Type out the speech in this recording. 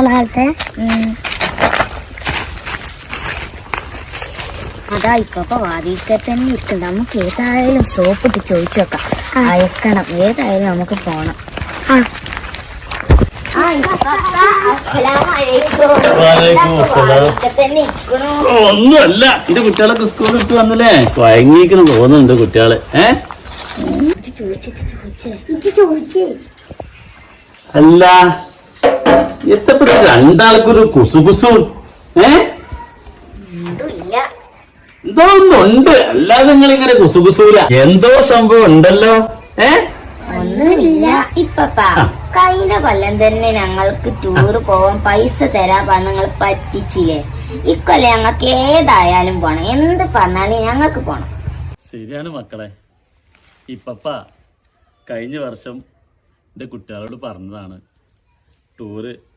നാളത്തെ അതാ ഇപ്പൊ വാതിൽക്ക തന്നെ ഇരിക്കും. നമുക്ക് ഏതായാലും സോപ്പ് ഇട്ട് ചോദിച്ചു നോക്കാം. അയക്കണം. ഏതായാലും നമുക്ക് പോണം. ആ. ഇരിക്കണു. ഒന്നുമല്ല. എന്റെ കുട്ടികളൊക്കെ സ്കൂളിൽ ഇട്ട് വന്നില്ലേ? വയങ്ങിക്കണം തോന്നുന്നുണ്ട് കുട്ടികൾ. ഏഹ് അല്ല. എത്തപ്പെട്ട രണ്ടാൾക്കൊരു കുസുകുസു. ഏ? എന്തും ഒന്നുണ്ട് അല്ലാതെ നിങ്ങൾ ഇങ്ങനെ കുസുകുസൂല എന്തോ സംഭവം ഉണ്ടല്ലോ. ഏ? ഒന്നുമില്ല. ഇപ്പപ്പാ കഴിഞ്ഞ കൊല്ലം തന്നെ ഞങ്ങൾക്ക് ടൂർ പോവാൻ പൈസ തരാ പറഞ്ഞ് നിങ്ങൾ പറ്റിച്ചില്ലേ? ഇക്കൊല്ലം ഞങ്ങൾക്ക് ഏതായാലും പോണം. എന്ത് പറഞ്ഞാലും ഞങ്ങൾക്ക് പോണം. ശരിയാണ് മക്കളെ. ഇപ്പപ്പ കഴിഞ്ഞ വർഷം എന്റെ കുട്ടികളോട് പറഞ്ഞതാണ്. ടൂറ്